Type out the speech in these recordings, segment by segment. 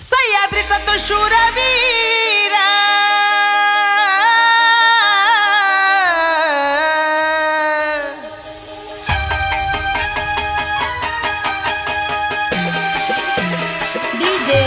सह्याद्रीचा तो शूरवीर. डीजे.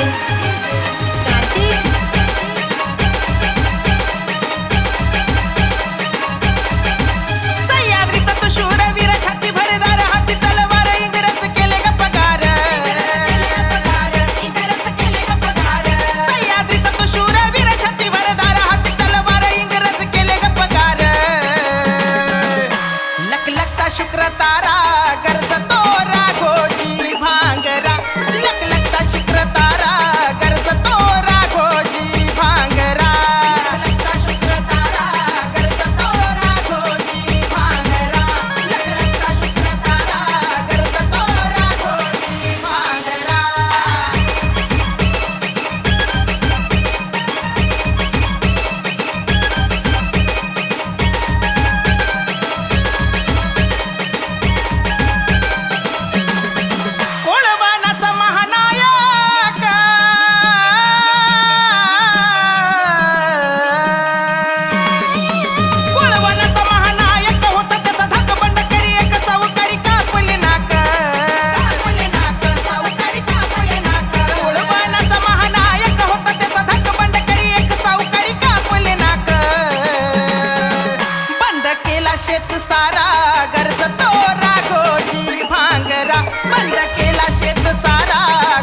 शेत सारा गरजतो राघोजी भांगरा. बंद केला शेत सारा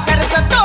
गरजतो